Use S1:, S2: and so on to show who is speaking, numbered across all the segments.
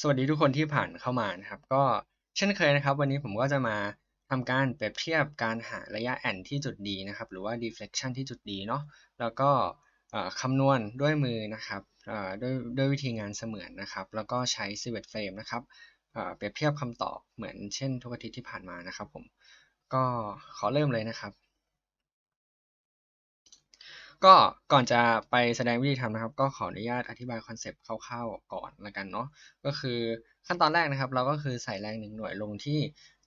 S1: สวัสดีทุกคนที่ผ่านเข้ามานะครับ ก็เช่นเคยนะครับ วันนี้ผมก็จะมาทำการเปรียบเทียบการหาระยะแอนที่จุดดีนะครับ หรือว่า deflection ที่จุดดีเนาะแล้วก็คำนวณด้วยมือนะครับด้วยด้วยวิธีงานเสมือนนะครับ แล้วก็ใช้ civet frame นะครับเปรียบเทียบคำตอบเหมือนเช่นทุกอาทิตย์ที่ผ่านมานะครับผมก็ขอเริ่มเลยนะครับ ก็ก่อนจะไปแสดงวิธีทำนะครับ ก็ขออนุญาตอธิบายคอนเซปต์คร่าวๆก่อนละกันเนาะก็คือขั้นตอนแรกนะครับ เราก็คือใส่แรงหนึ่งหน่วยลงที่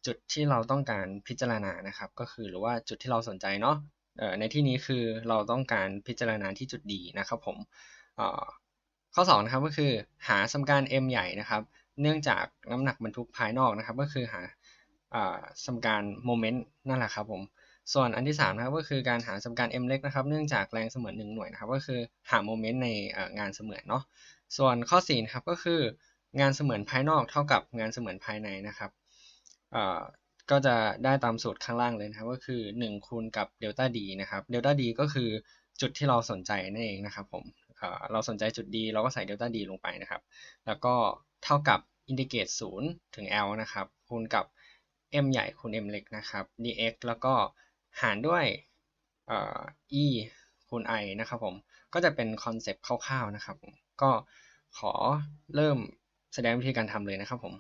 S1: จุดที่เราต้องการพิจารณานะครับ ก็คือหรือว่าจุดที่เราสนใจเนาะในที่นี้คือเราต้องการพิจารณาที่จุดดีนะครับผมข้อ2นะครับก็คือหาสมการ m ใหญ่นะครับ เนื่องจากน้ำหนักบรรทุกภายนอกนะครับ ก็คือหาสมการโมเมนต์นั่นแหละครับผม ส่วนอันที่3นะครับก็คือการหาสมการ m เล็กนะครับเนื่องจากแรงเสมือน1หน่วยนะครับก็คือหาโมเมนต์ในงานเสมือนเนาะส่วนข้อ4นะครับก็คืองานเสมือนภายนอกเท่ากับงานเสมือนภายในนะครับก็จะได้ตามสูตรข้างล่างเลยนะครับก็คือ 1 คูณกับเดลต้าดีนะครับเดลต้าดีก็คือจุดที่เราสนใจนั่นเองนะครับผมเราสนใจจุดดีเราก็ใส่เดลต้าดีลงไปนะครับ แล้วก็เท่ากับอินทิเกรต0ถึง L นะครับคูณกับ m ใหญ่คูณ m เล็กนะครับ dx แล้วก็ หารด้วย e คูณ i นะครับผมก็จะเป็นคอนเซปต์คร่าวๆนะครับผมก็ขอเริ่มแสดงวิธีการทำเลยนะครับผม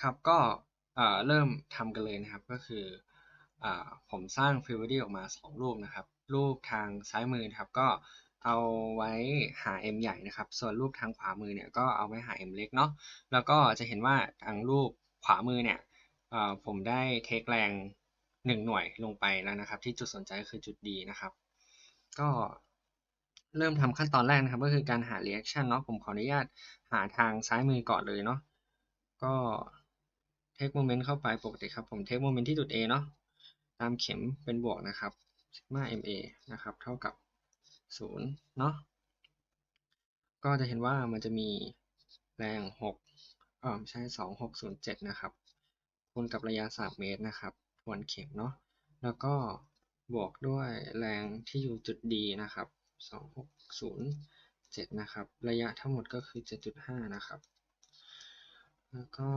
S1: ครับก็เริ่มทำกันเลยนะครับก็คืออผมสร้างฟิวดี้ออกมา 2 รูปนะครับ รูปทางซ้ายมือครับก็เอาไว้หา m ใหญ่นะครับ ส่วนรูปทางขวามือเนี่ยก็เอาไว้หา m เล็กเนาะแล้วก็จะเห็นว่าทางรูปขวามือเนี่ยผมได้เทคแรง หนึ่งหน่วยลงไปแล้วนะครับ ที่จุดสนใจคือจุดดีนะครับ ก็เริ่มทำขั้นตอนแรกนะครับ ก็คือการหา reaction เนาะผมขออนุญาตหาทางซ้ายมือก่อนเลยเนาะก็เทคโมเมนต์เข้าไปปกติครับ ผมเทคโมเมนต์ที่จุด A เนาะตามเข็มเป็นบวกนะครับ sigma ma นะครับ เท่ากับ 0 เนาะก็จะเห็นว่ามันจะมีแรง6อ่าไม่ใช่ 2607 นะครับคูณกับระยะ 3 เมตรนะครับ ทวนเข็มเนาะแล้วก็บวกด้วยแรงที่อยู่จุดดีนะครับ 2607 นะครับ ระยะทั้งหมดก็คือ 7.5 นะครับ แล้วก็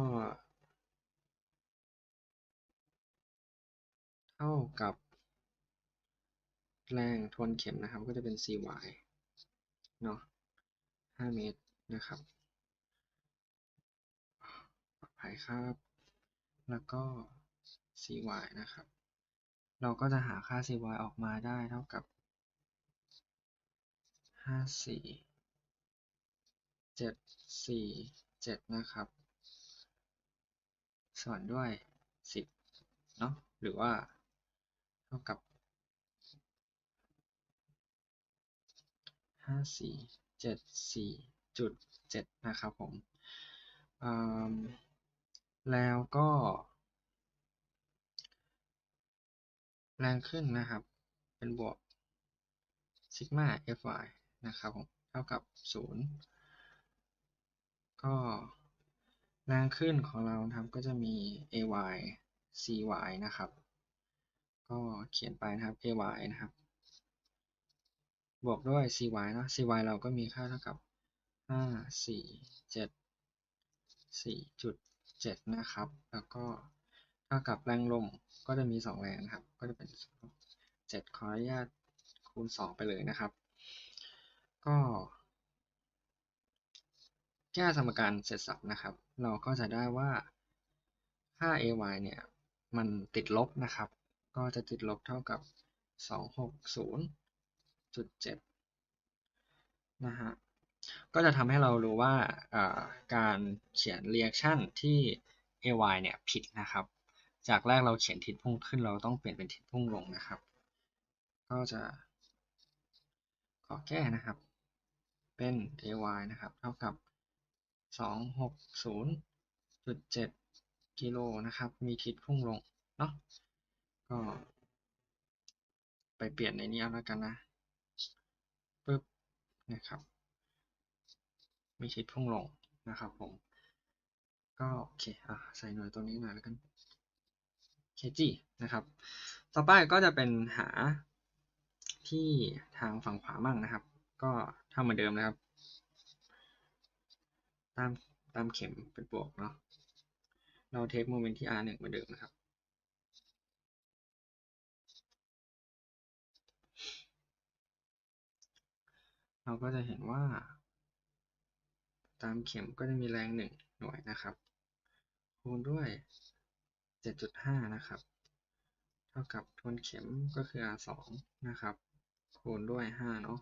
S1: เท่ากับ แรงทวนเข็มนะครับ ก็จะเป็น cy เนาะ5เมตรนะครับปลอดภัยครับ แล้วก็ cy นะครับ เราก็จะหาค่า cy ออกมาได้เท่ากับ54 747นะครับ ส่วนด้วย10เนาะหรือว่าเท่ากับ5474.7นะครับผมแล้วก็ แรงขึ้นนะครับ เป็นบวกซิกมา fy นะครับผมเท่ากับ 0 ก็แรงขึ้นของเราครับก็จะมี ay cy นะครับ ก็เขียนไปนะครับ ay นะครับ บวกด้วย cy นะ cy เราก็มีค่าเท่ากับ 5 4 7 4 7 นะครับ แล้วก็ ท่ากับแรงลมก็จะมี 2 แรงครับ ก็จะเป็น 7 ขออนุญาตคูณ 2 ไปเลยนะครับ ก็แก้สมการเสร็จสับนะครับ เราก็จะได้ว่าค่า ay เนี่ย มันติดลบนะครับ ก็จะติดลบเท่ากับ 260.7 นะฮะ ก็จะทำให้เรารู้ว่าการเขียน reaction ที่ ay เนี่ย ผิดนะครับ จากแรกเราเขียนทิศพุ่งขึ้นเราต้องเปลี่ยนเป็นทิศพุ่งลงนะครับ ก็จะขอแก้นะครับ เป็น ay นะครับ เท่ากับ 260.7กิโลนะครับ มีทิศพุ่งลงเนาะก็ไปเปลี่ยนในนี้เอาแล้วกันนะปึ๊บนะครับ มีทิศพุ่งลงนะครับผม ก็โอเคอะใส่หน่วยตัวนี้หน่อยแล้วกัน kg นะครับ ต่อไปก็จะเป็นหาที่ทางฝั่งขวามั่งนะครับ ก็ทำเหมือนเดิมนะครับ ตามตามเข็มเป็นบวกเนาะ เราเทคโมเมนต์ที่ r 1เหมือนเดิมนะครับ เราก็จะเห็นว่า ตามเข็มก็จะมีแรง1หน่วยนะครับ คูณด้วย 7.5 นะครับ เท่ากับทวนเข็มก็คือ r 2นะครับ คูณด้วย 5 เนาะ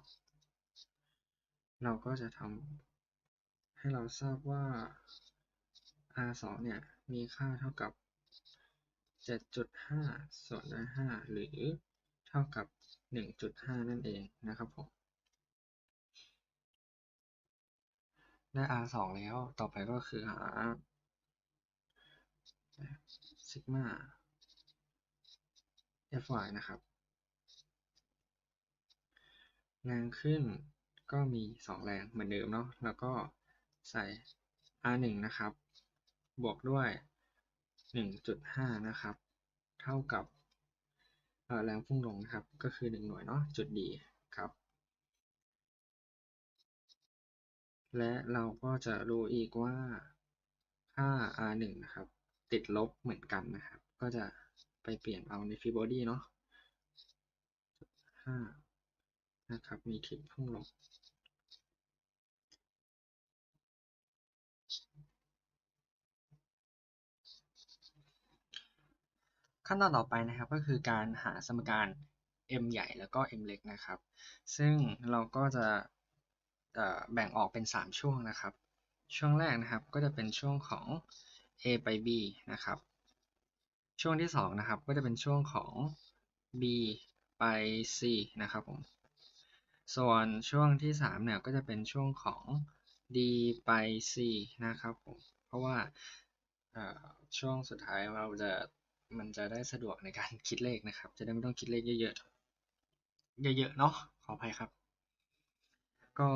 S1: เราก็จะทำให้เราทราบว่า r 2เนี่ย มีค่าเท่ากับ 7.5 ส่วนด้วย 5 หรือเท่ากับ 1.5 นั่นเองนะครับผมได้ r 2แล้ว ต่อไปก็คือหา ซิกมา fy นะครับ แรงขึ้นก็มี 2 แรงเหมือนเดิมเนาะ แล้วก็ใส่ r 1 นะครับ บวกด้วย 1.5 นะครับ เท่ากับแรงพุ่งลงนะครับ ก็คือ 1 หน่วยเนาะ จุดดีครับ และเราก็จะรู้อีกว่าค่า r 1 นะครับ ติดลบเหมือนกันนะครับ ก็จะไปเปลี่ยนเอาในฟรีบอดี้เนาะ5นะครับ มีทิศพุ่งลงขั้นตอนต่อไปนะครับก็คือการหาสมการ m ใหญ่แล้วก็ m เล็กนะครับ ซึ่งเราก็จะแบ่งออกเป็น 3 ช่วงนะครับ ช่วงแรกนะครับก็จะเป็นช่วงของ a ไป b นะครับ ช่วงที่2นะครับก็จะเป็นช่วงของ b ไป c นะครับผม ส่วนช่วงที่3เนี่ยก็จะเป็นช่วงของ d ไป c นะครับผม เพราะว่าช่วงสุดท้ายเราจะมันจะได้สะดวกในการคิดเลขนะครับ จะได้ไม่ต้องคิดเลขเยอะๆ เยอะๆ เนาะขออภัยครับ ก็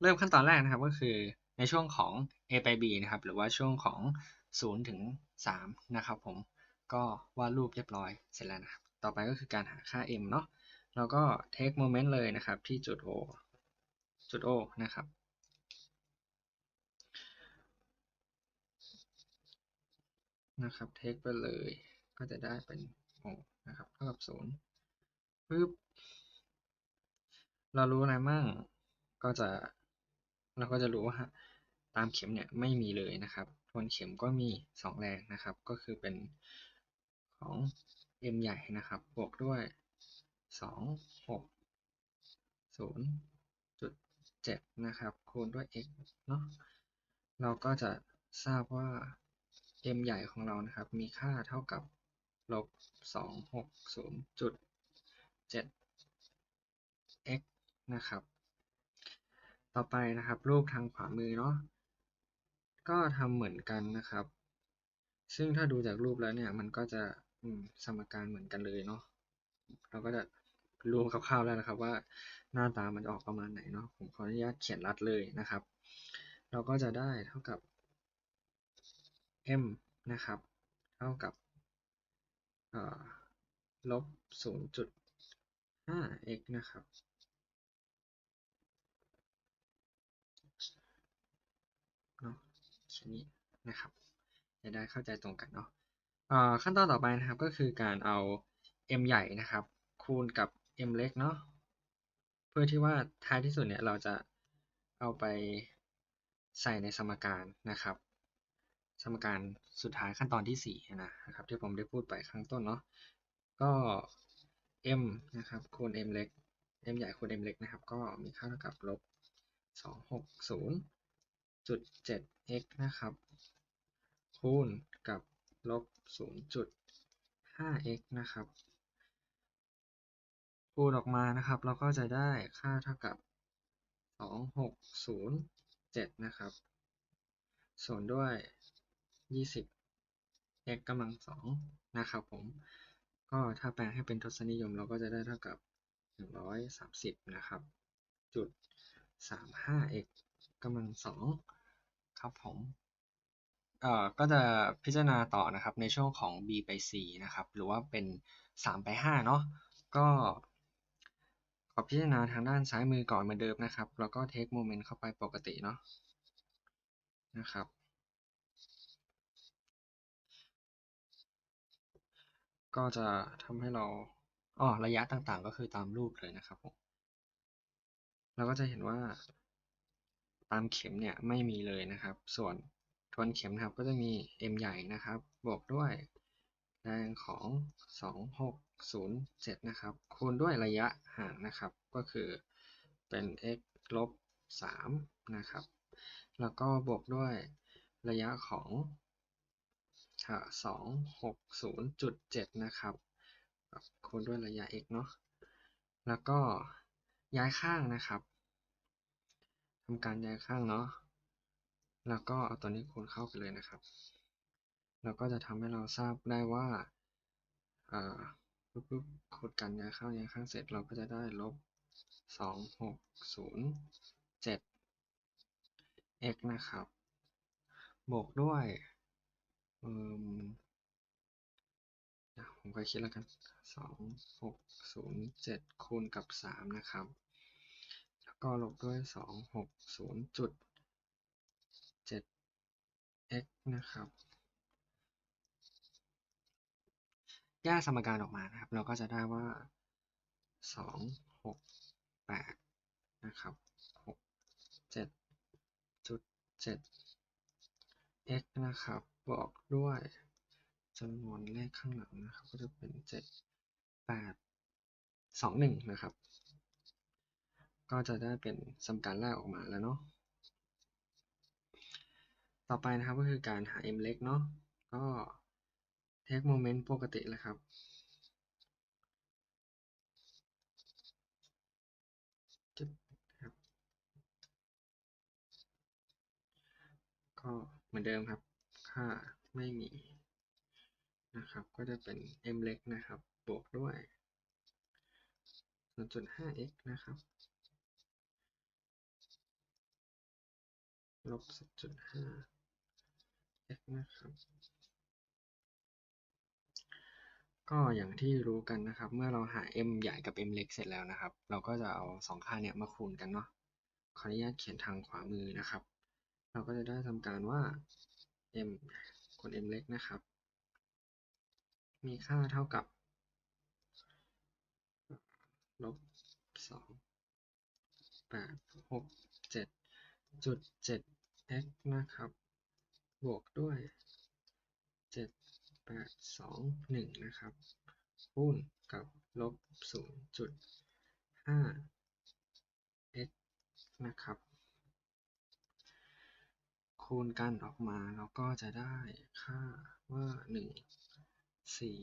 S1: เริ่มขั้นตอนแรกนะครับก็คือ ในช่วงของ a ไป b นะครับ หรือว่าช่วงของ 0 ถึง 3 นะครับผม ก็วาดรูปเรียบร้อยเสร็จแล้วนะครับ ต่อไปก็คือการหาค่า m เนาะเราก็ take moment เลยนะครับที่จุด o จุด o นะครับ นะครับเทคไปเลย ก็จะได้เป็นโอนะครับเท่ากับศูนย์ปึ๊บเรารู้อะไรมั่งก็จะเราก็จะรู้ว่า ตามเข็มเนี่ยไม่มีเลยนะครับ ทวนเข็มก็มี 2 แรงนะครับ ก็คือเป็นของ m ใหญ่นะครับ บวกด้วย 2 6 0จุด7นะครับ คูณด้วย x เนาะ เราก็จะทราบว่า m ใหญ่ของเรานะครับ มีค่าเท่ากับลบ260.7 x นะครับ ต่อไปนะครับ รูปทางขวามือเนาะ ก็ทำเหมือนกันนะครับ ซึ่งถ้าดูจากรูปแล้วเนี่ยมันก็จะสมการเหมือนกันเลยเนาะเราก็จะรู้คร่าวๆแล้วนะครับ ว่าหน้าตามันจะออกประมาณไหนเนาะผมขออนุญาตเขียนรัดเลยนะครับ เราก็จะได้เท่ากับ m นะครับ เท่ากับลบ 0.5x นะครับเนาะแค่ นี้นะครับจะได้เข้าใจตรงกันเนาะขั้นตอนต่อไปนะครับก็คือการเอา m ใหญ่นะครับ คูณกับ m เล็กเนาะเพื่อที่ว่าท้ายที่สุดเนี่ยเราจะเอาไปใส่ในสมการนะครับ สมการสุดท้ายขั้นตอนที่4นะครับ ที่ผมได้พูดไปข้างต้นเนาะก็ m นะครับคูณ m เล็ก m ใหญ่คูณ m เล็กนะครับ ก็มีค่าเท่ากับลบ260 0.7x นะครับ คูณกับลบ0.5 x นะครับ คูณออกมานะครับ เราก็จะได้ค่าเท่ากับ2607นะครับ ส่วนด้วย20 x กำลังสองนะครับผม ก็ถ้าแปลงให้เป็นทศนิยมเราก็จะได้เท่ากับ 130 นะครับ จุด 35 x กำลังสอง ครับผม เอ่อ ก็จะพิจารณาต่อนะครับในช่วงของ b ไป c นะครับ หรือว่าเป็น 3 ไป 5 เนาะ ก็ขอพิจารณาทางด้านซ้ายมือก่อนเหมือนเดิมนะครับ แล้วก็เทคโมเมนต์เข้าไปปกติเนาะ นะครับ ก็จะทำให้เราอ๋อระยะต่างๆ ก็คือตามรูปเลยนะครับผมเราก็จะเห็นว่า ตามเข็มเนี่ยไม่มีเลยนะครับ ส่วนทวนเข็มนะครับก็จะมี m ใหญ่นะครับ บวกด้วยแรงของ 2607 นะครับ คูณด้วยระยะห่างนะครับ ก็คือเป็น x ลบ 3 นะครับ แล้วก็บวกด้วยระยะของ260.7 นะครับ คูณด้วยระยะ x เนาะ แล้วก็ย้ายข้างนะครับ ทำการย้ายข้างเนาะ แล้วก็เอาตัวนี้คูณเข้าไปเลยนะครับแล้วก็จะทำให้เราทราบได้ว่าปุ๊บปุ๊บคูณกันย้ายเข้าย้ายข้างเสร็จเราก็จะได้ลบสองหกศูนย์เจ็ด x นะครับ บวกด้วยอืมผมก็คิดแล้วกันสองหกศูนย์เจ็ดคูณกับสามนะครับ ก็ลบด้วยสองหกศูนย์จุดเจ็ด x นะครับแยกสมการออกมานะครับ เราก็จะได้ว่าสองหกแปดนะครับหกเจ็ดจุดเจ็ด x นะครับบวกด้วยจำนวนเลขข้างหลังนะครับ ก็จะเป็นเจ็ดแปดสองหนึ่งนะครับ ก็จะได้เป็นสมการแรกออกมาแล้วเนาะ ต่อไปนะครับก็คือการหา m เล็กเนาะ ก็เทคโมเมนต์ปกติเลยครับครับ ก็เหมือนเดิมครับ ค่าไม่มีนะครับ ก็จะเป็น m เล็กนะครับ บวกด้วย 0.5x นะครับ ลบ10.5 x นะครับ ก็อย่างที่รู้กันนะครับ เมื่อเราหา m ใหญ่กับ m เล็กเสร็จแล้วนะครับ เราก็จะเอาสองค่าเนี่ยมาคูณกันเนาะ ขออนุญาตเขียนทางขวามือนะครับ เราก็จะได้ทำการว่า m คูณ m เล็กนะครับ มีค่าเท่ากับลบสองแปดหกเจ็ดจุดเจ็ด x นะครับ บวกด้วยเจ็ดแปดสองหนึ่งนะครับคูณกับลบศูนย์จุดห้า x นะครับ คูณกันออกมาเราก็จะได้ค่าว่าหนึ่งสี่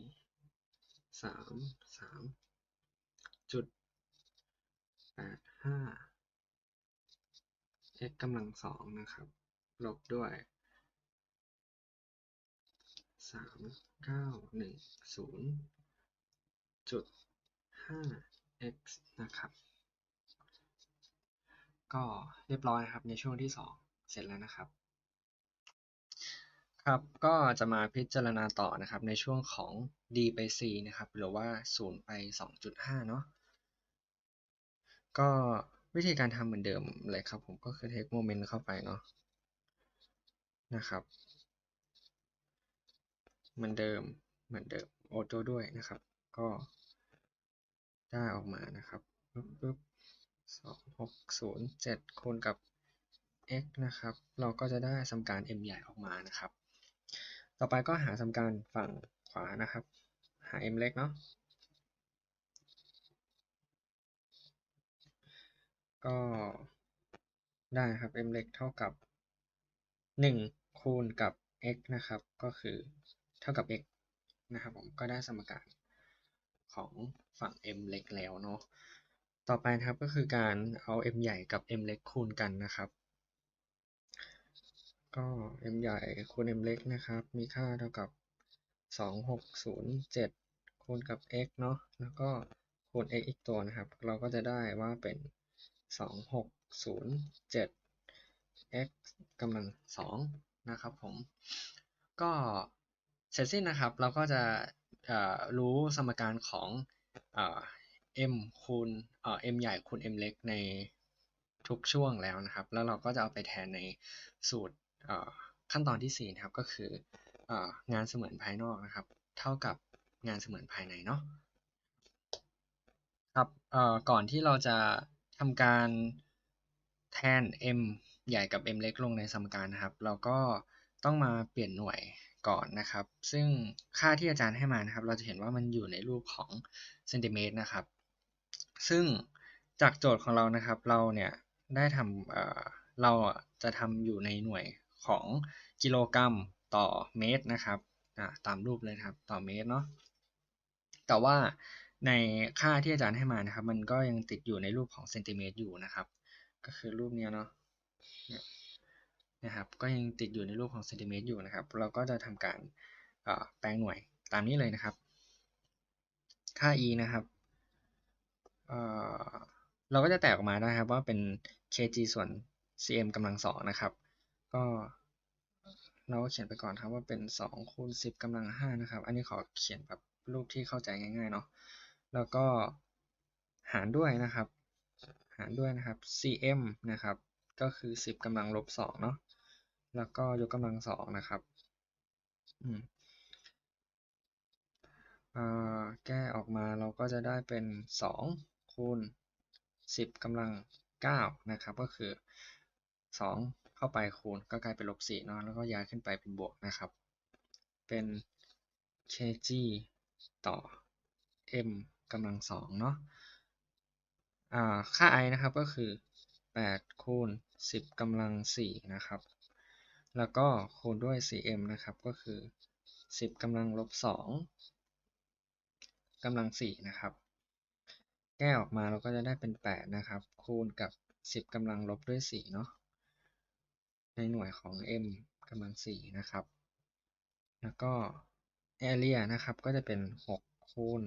S1: สามสามจุดแปดห้า x กำลังสองนะครับ ลบด้วยสามเก้าหนึ่งศูนย์จุดห้า x นะครับ ก็เรียบร้อยครับในช่วงที่สองเสร็จแล้วนะครับ ครับก็จะมาพิจารณาต่อนะครับในช่วงของ d ไป c นะครับ หรือว่า 0 ไป 2.5 เนาะก็ วิธีการทำเหมือนเดิมเลยครับผมก็คือ take moment เข้าไปเนาะนะครับ เหมือนเดิมเหมือนเดิมโอโต้ด้วยนะครับ ก็ได้ออกมานะครับปึ๊บปึ๊บสองหกศูนย์เจ็ดคูณกับ x นะครับ เราก็จะได้สมการ m ใหญ่ออกมานะครับ ต่อไปก็หาสมการฝั่งขวานะครับ หา m เล็กเนาะ ก็ได้ครับ m เล็กเท่ากับ 1 คูณกับ x นะครับ ก็คือเท่ากับ x นะครับผมก็ได้สมการของฝั่ง m เล็กแล้วเนาะต่อไปนะครับก็คือการเอา m ใหญ่กับ m เล็กคูณกันนะครับ ก็ m ใหญ่คูณ m เล็กนะครับ มีค่าเท่ากับ 2607 คูณกับ x เนาะแล้วก็คูณ x อีกตัวนะครับ เราก็จะได้ว่าเป็น 2607 x กำลังสองนะครับผม ก็เสร็จสิ้นนะครับ เราก็จะรู้สมการของอ m คูณ m ใหญ่คูณ m เล็กในทุกช่วงแล้วนะครับ แล้วเราก็จะเอาไปแทนในสูตรขั้นตอนที่สี่นะครับ ก็คืองานเสมือนภายนอกนะครับ เท่ากับงานเสมือนภายในเนาะครับก่อนที่เราจะ ทำการแทน m ใหญ่กับ m เล็กลงในสมการนะครับ เราก็ต้องมาเปลี่ยนหน่วยก่อนนะครับ ซึ่งค่าที่อาจารย์ให้มานะครับ เราจะเห็นว่ามันอยู่ในรูปของเซนติเมตรนะครับ ซึ่งจากโจทย์ของเรานะครับ เราเนี่ยได้ทำเเราจะทำอยู่ในหน่วยของกิโลกรัมต่อเมตรนะครับตามรูปเลยครับต่อเมตรเนาะแต่ว่า ในค่าที่อาจารย์ให้มานะครับ มันก็ยังติดอยู่ในรูปของเซนติเมตรอยู่นะครับ ก็คือรูปนี้เนาะนะครับ ก็ยังติดอยู่ในรูปของเซนติเมตรอยู่นะครับ เราก็จะทำการแปลงหน่วยตามนี้เลยนะครับ ค่า e นะครับเเราก็จะแตกออกมาได้ครับว่าเป็น kg ส่วน cm กำลังสองนะครับ ก็เราก็เขียนไปก่อนครับว่าเป็น2คูณ10กำลัง5นะครับ อันนี้ขอเขียนแบบรูปที่เข้าใจง่ายๆเนาะ แล้วก็หารด้วยนะครับ หารด้วยนะครับ cm นะครับ ก็คือ 10กำลังลบ2เนาะ แล้วก็ยกกำลังสองนะครับอืมอ่าแก้ออกมาเราก็จะได้เป็น 2 คูณ 10กำลัง 9 นะครับ ก็คือ 2 เข้าไปคูณก็กลายเป็นลบ4เนาะแล้วก็ย้ายขึ้นไปเป็นบวกนะครับ เป็น kg ต่อ m กำลังสองเนาะอ่าค่า i นะครับก็คือ 8 คูณ 10กำลัง4นะครับ แล้วก็คูณด้วย cm นะครับก็คือ 10กำลังลบ2กำลัง4นะครับ แก้ออกมาเราก็จะได้เป็น 8 นะครับ คูณกับ 10กำลังลบด้วย4เนาะในหน่วยของ m กำลัง4นะครับ แล้วก็ area นะครับก็จะเป็น 6 คูณ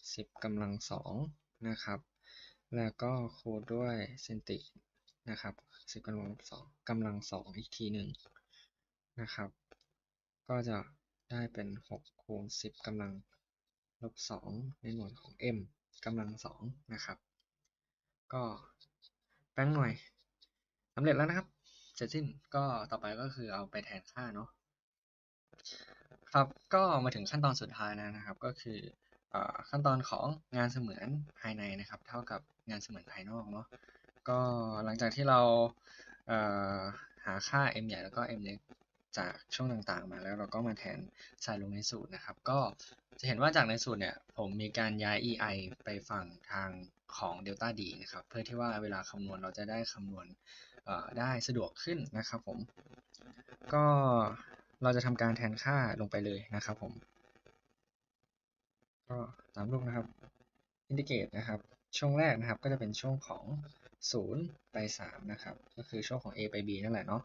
S1: 10กำลัง2นะครับ แล้วก็คูณด้วยเซนตินะครับ 10กำลัง2กำลัง2อีกทีหนึ่งนะครับ ก็จะได้เป็น 6 คูณ 10กำลังลบ 2 ในหน่วยของ m กำลัง 2 นะครับ ก็แปลงหน่วยสำเร็จแล้วนะครับ เสร็จสิ้นก็ต่อไปก็คือเอาไปแทนค่าเนาะครับก็มาถึงขั้นตอนสุดท้ายแล้วนะครับ ก็คือ ขั้นตอนของงานเสมือนภายในนะครับ เท่ากับงานเสมือนภายนอกเนาะก็หลังจากที่เราเหาค่า m ใหญ่แล้วก็ m เล็กจากช่วงต่างๆ มาแล้วเราก็มาแทนใส่ลงในสูตรนะครับ ก็จะเห็นว่าจากในสูตรเนี่ยผมมีการย้าย ei ไปฝั่งทางของ delta d นะครับ เพื่อที่ว่าเวลาคำนวณเราจะได้คำนวณได้สะดวกขึ้นนะครับผม ก็เราจะทำการแทนค่าลงไปเลยนะครับผม ก็ตามรูปนะครับอินดิเกตนะครับ ช่วงแรกนะครับก็จะเป็นช่วงของ 0 ไป 3 นะครับ ก็คือช่วงของ a ไป b นั่นแหละเนาะ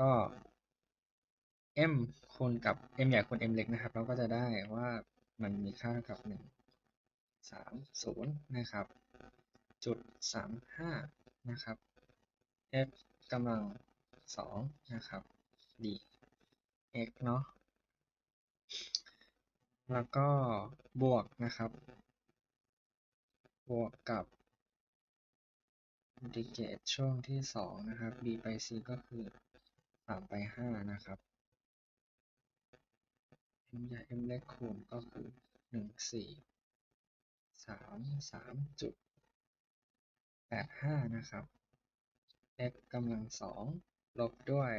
S1: ก็ m คูณกับ m ใหญ่คูณ m เล็กนะครับ เราก็จะได้ว่ามันมีค่าเท่ากับ 1 3 0 นะครับ จุด 35 นะครับ x กำลัง 2 นะครับ d x เนาะ แล้วก็บวกนะครับ บวกกับอินทิเกรตช่วงที่สองนะครับ b ไป c ก็คือสามไปห้านะครับ m ใหญ่ m เล็กคูณก็คือหนึ่งสี่สามสามจุดแปดห้านะครับ x กำลังสองลบด้วย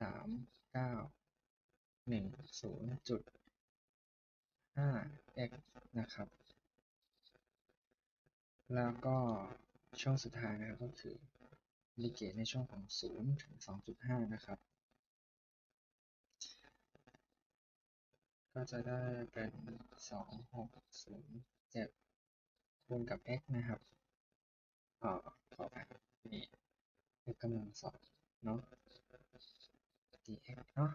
S1: สามเก้า หนึ่งศูนย์จุดห้า x นะครับ แล้วก็ช่วงสุดท้ายนะครับก็คืออิเกตในช่วงของ0ถึง2.5นะครับ ก็จะได้เป็น2607คูณกับ x นะครับเอ่อขอไปนี่ x กำลังสองเนาะ dx เนาะ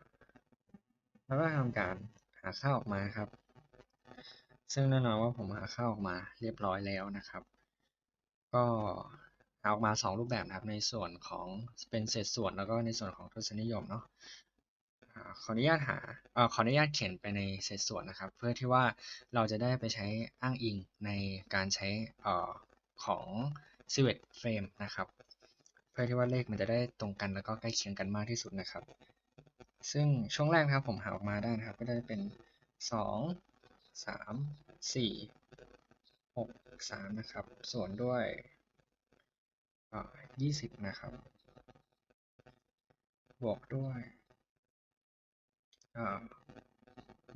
S1: แล้วก็ทำการหาค่าออกมาครับ ซึ่งแน่นอนว่าผมหาค่าออกมาเรียบร้อยแล้วนะครับ ก็หาออกมา 2 รูปแบบนะครับในส่วนของเป็นเศษส่วนแล้วก็ในส่วนของทศนิยมเนาะขออนุญาตหาอขออนุญาตเขียนไปในเศษส่วนนะครับ เพื่อที่ว่าเราจะได้ไปใช้อ้างอิงในการใช้อของ civet frame นะครับ เพื่อที่ว่าเลขมันจะได้ตรงกันแล้วก็ใกล้เคียงกันมากที่สุดนะครับ ซึ่งช่วงแรกนะครับผมหาออกมาได้นะครับ ก็ได้เป็นสองสามสี่หกสามนะครับ ส่วนด้วยยี่สิบนะครับ บวกด้วย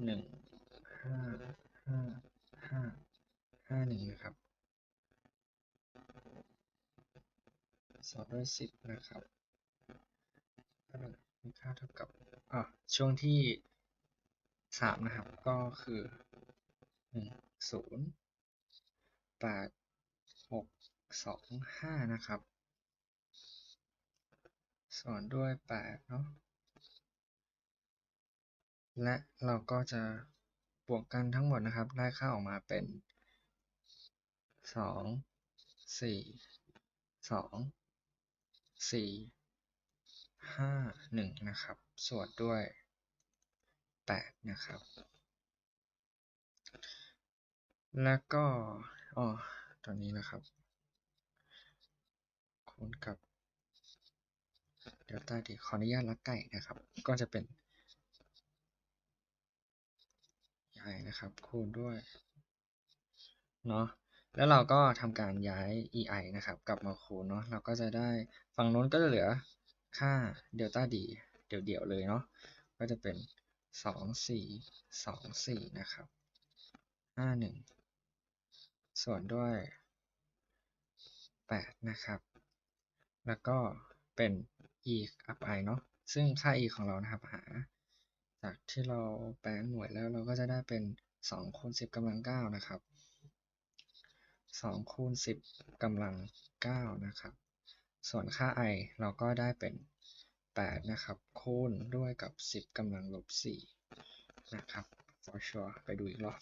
S1: หนึ่งห้าห้าห้าห้าหนึ่งนะครับสอบด้วยสิบนะครับ ค่าเท่ากับอะช่วงที่สามนะครับ ก็คือหนึ่งศูนย์แปดหกสองห้านะครับ ส่วนด้วยแปดเนาะและเราก็จะบวกกันทั้งหมดนะครับ ได้ค่าออกมาเป็นสองสี่สองสี่ ห้าหนึ่งนะครับส่วนด้วยแปดนะครับ แล้วก็อ๋อตอนนี้นะครับคูณกับเดลต้าดีขออนุญาตลักไก่นะครับ ก็จะเป็นใหญ่นะครับคูณด้วยเนาะแล้วเราก็ทำการย้าย ei นะครับ กลับมาคูณเนาะเราก็จะได้ฝั่งโน้นก็จะเหลือ ค่าเดลต้าดีเดี่ยวๆเลยเนาะ ก็จะเป็นสองสี่สองสี่นะครับห้าหนึ่งส่วนด้วยแปดนะครับ แล้วก็เป็น e up i เนาะ ซึ่งค่า e ของเรานะครับหา จากที่เราแปลงหน่วยแล้วเราก็จะได้เป็นสองคูณสิบกำลังเก้านะครับสองคูณสิบกำลังเก้านะครับ ส่วนค่า i เราก็ได้เป็น 8 นะครับ คูณด้วยกับ 10กำลังลบ 4 นะครับ for sure ไปดูอีกรอบ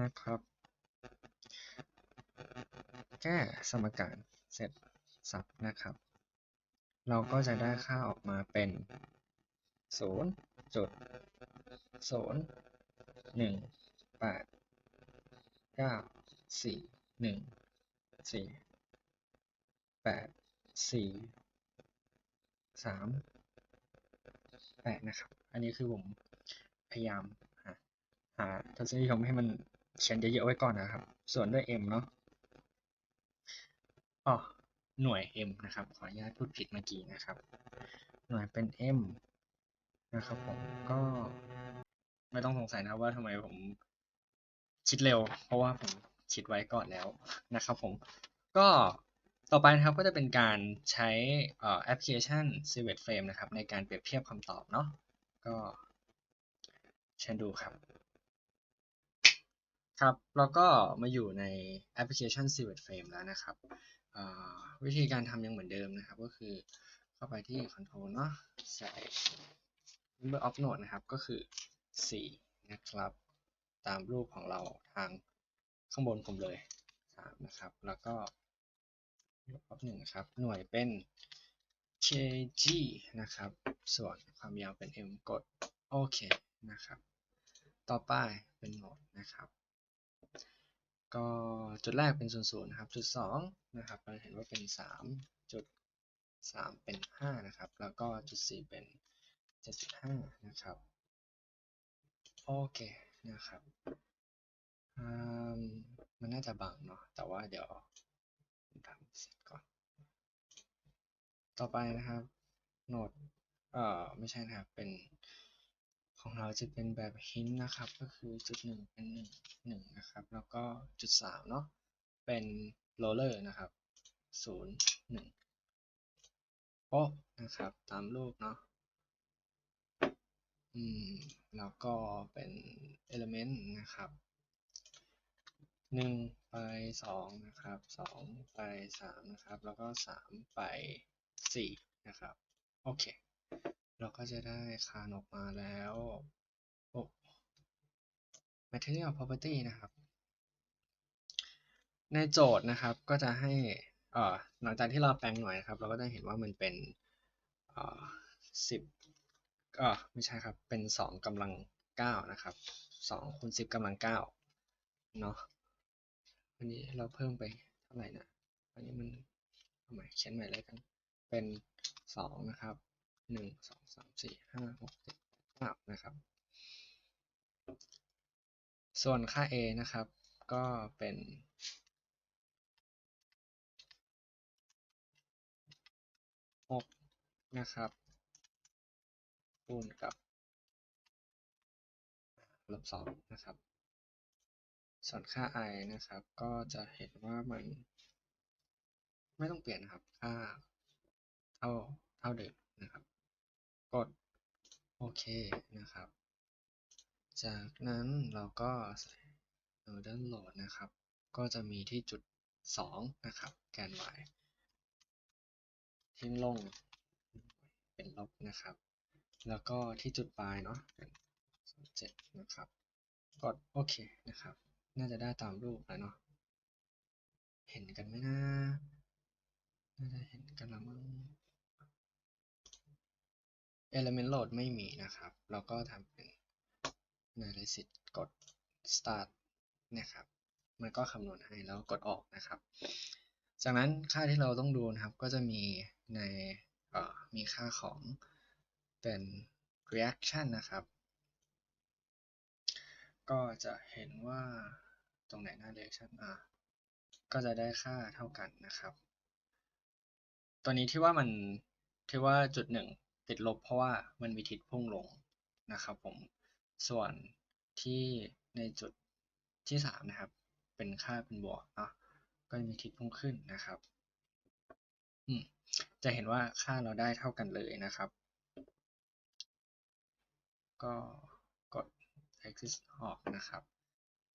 S1: นะครับ แก้สมการเสร็จสับนะครับ เราก็จะได้ค่าออกมาเป็น 0 จุด 0 1 8 9 4 1 4 แปดสี่สามแปดนะครับ อันนี้คือผมพยายามหาหาทศนิยมให้มันเขียนเยอะๆไว้ก่อนนะครับ ส่วนด้วย m เนาะอ๋อหน่วย m นะครับ ขออนุญาตพูดผิดเมื่อกี้นะครับ หน่วยเป็น m นะครับผมก็ไม่ต้องสงสัยนะว่าทำไมผมคิดเร็ว เพราะว่าผมคิดไว้ก่อนแล้วนะครับผมก็ ต่อไปนะครับก็จะเป็นการใช้แอปพลิเคชัน c v e t Frame นะครับในการเปรียบเทียบคำตอบเนาะก็เชิญดูครับ ครับแล้วก็มาอยู่ในแอปพลิเคชัน c v e t Frame แล้วนะครับวิธีการทำยังเหมือนเดิมนะครับ ก็คือเข้าไปที่ Control เนาะใส่ Number of Node นะครับก็คือ 4 นะครับ ตามรูปของเราทางข้างบนผมเลย3นะครับ แล้วก็ ลบหนึ่งครับ หน่วยเป็น kg นะครับ ส่วนความยาวเป็น m กด โอเคนะครับ ต่อไปเป็นโหมดนะครับ ก็จุดแรกเป็นศูนย์ศูนย์นะครับ จุดสองนะครับ เราเห็นว่าเป็นสามจุดสามเป็นห้านะครับ แล้วก็จุดสี่เป็นเจ็ดจุดห้านะครับ โอเคนะครับมันน่าจะบังเนาะ แต่ว่าเดี๋ยว ทำเสร็จก่อน ต่อไปนะครับ โหนด เอ่อ ไม่ใช่นะครับ เป็นของเราจะเป็นแบบหินนะครับ ก็คือจุดหนึ่งเป็นหนึ่งหนึ่งนะครับ แล้วก็จุดสามเนาะ เป็นโรลเลอร์นะครับศูนย์หนึ่งโป๊ะนะครับ ตามรูปเนาะ อืม แล้วก็เป็น element นะครับ หนึ่งไปสองนะครับสองไปสามนะครับ แล้วก็สามไปสี่นะครับ โอเค เราก็จะได้คานออกมาแล้วโอ้ material property นะครับ ในโจทย์นะครับก็จะให้เอ่อหลังจากที่เราแปลงหน่วยนะครับ เราก็จะเห็นว่ามันเป็นเอ่อสิบเอ่อไม่ใช่ครับ เป็นสองกำลังเก้านะครับสองคูณสิบกำลังเก้าเนาะ อันนี้เราเพิ่มไปเท่าไหร่นะอันนี้มันเอาใหม่เขียนใหม่เลยกัน เป็นสองนะครับหนึ่งสองสามสี่ห้าหกเจ็ดแปดเก้านะครับ ส่วนค่า a นะครับ ก็เป็นหกนะครับคูณกับลบสองนะครับ ส่วนค่า i นะครับ ก็จะเห็นว่ามัน ไม่ต้องเปลี่ยนนะครับ ค่าเท่าเท่าเดิมนะครับ กดโอเคนะครับ จากนั้นเราก็ใส่ northern load นะครับ ก็จะมีที่จุดสองนะครับ แกน y ทิ้งลงเป็นลบนะครับ แล้วก็ที่จุดปลายเนาะเป็นเจ็ดนะครับ กดโอเคนะครับ น่าจะได้ตามรูปแล้วเนาะ เห็นกันไหมนะ น่าจะเห็นกันละมั้ง element load ไม่มีนะครับ เราก็ทำเป็น analysis กด start นะครับ มันก็คำนวณให้แล้วกดออกนะครับ จากนั้นค่าที่เราต้องดูนะครับ ก็จะมีในมีค่าของเป็น reaction นะครับ ก็จะเห็นว่า รงไหนหน้า reaction อะก็จะได้ค่าเท่ากันนะครับ ตัวนี้ที่ว่ามันที่ว่าจุดหนึ่งติดลบเพราะว่ามันมีทิศพุ่งลงนะครับผม ส่วนที่ในจุดที่สามนะครับ เป็นค่าเป็นบวกเนาะก็มีทิศพุ่งขึ้นนะครับอืมจะเห็นว่าค่าเราได้เท่ากันเลยนะครับ ก็กด exit ออกนะครับ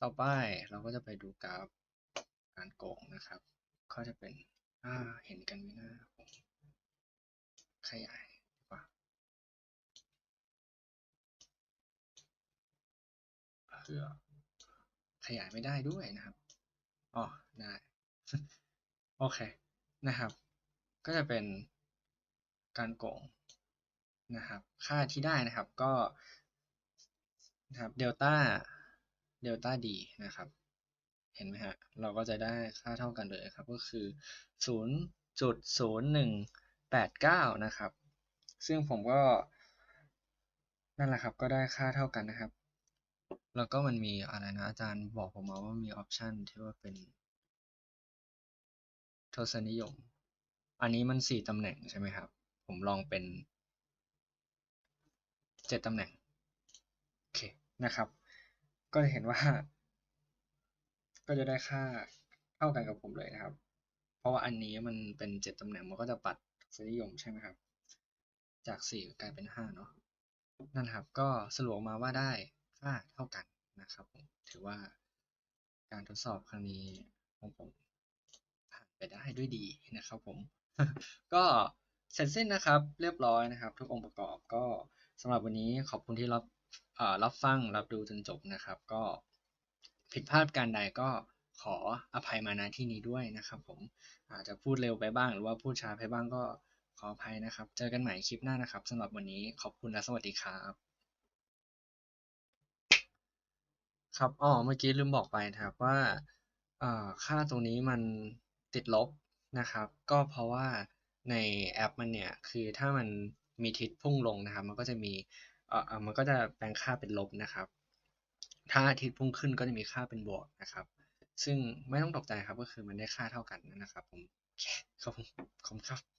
S1: ต่อไปเราก็จะไปดูกราฟการโกงนะครับก็จะเป็นอ่าเห็นกันไหมนะขยายดีกว่าเพื่อขยายไม่ได้ด้วยนะครับอ๋อได้โอเคนะครับ ก็จะเป็นการโกงนะครับ ค่าที่ได้นะครับก็นะครับเดลต้า เดลต้าดีนะครับ เห็นไหมฮะ เราก็จะได้ค่าเท่ากันเลยครับ ก็คือ 0.0189 นะครับ ซึ่งผมก็นั่นแหละครับ ก็ได้ค่าเท่ากันนะครับ แล้วก็มันมีอะไรนะอาจารย์บอกผมมาว่ามีออปชันที่ว่าเป็นทศนิยม อันนี้มันสี่ตำแหน่งใช่ไหมครับ ผมลองเป็นเจ็ดตำแหน่ง โอเคนะครับ ก็จะเห็นว่า ก็จะได้ค่าเท่ากันกับผมเลยนะครับ เพราะว่าอันนี้มันเป็นเจ็ดตำแหน่งมันก็จะปัดทศนิยมใช่ไหมครับ จากสี่กลายเป็นห้าเนาะนั่นครับ ก็สรุปมาว่าได้ค่าเท่ากันนะครับผมถือว่าการทดสอบครั้งนี้ของผมผ่านไปได้ด้วยดีนะครับผม ก็เสร็จสิ้นนะครับ เรียบร้อยนะครับ ทุกองค์ประกอบก็สำหรับวันนี้ขอบคุณที่รับ รับฟังรับดูจนจบนะครับ ก็ผิดพลาดการใดก็ขออภัยมาณที่นี้ด้วยนะครับผมอาจจะพูดเร็วไปบ้าง หรือว่าพูดช้าไปบ้างก็ขออภัยนะครับ เจอกันใหม่คลิปหน้านะครับสำหรับวันนี้ขอบคุณและสวัสดีครับครับอ๋อเมื่อกี้ลืมบอกไปนะครับว่าค่าตรงนี้มันติดลบนะครับ ก็เพราะว่าในแอปมันเนี่ยคือถ้ามันมีทิศพุ่งลงนะครับ มันก็จะมี เอ่อเออมันก็จะแปลงค่าเป็นลบนะครับ ถ้าทิศพุ่งขึ้นก็จะมีค่าเป็นบวกนะครับ ซึ่งไม่ต้องตกใจครับก็คือมันได้ค่าเท่ากันนะครับผมขอบคุณครับ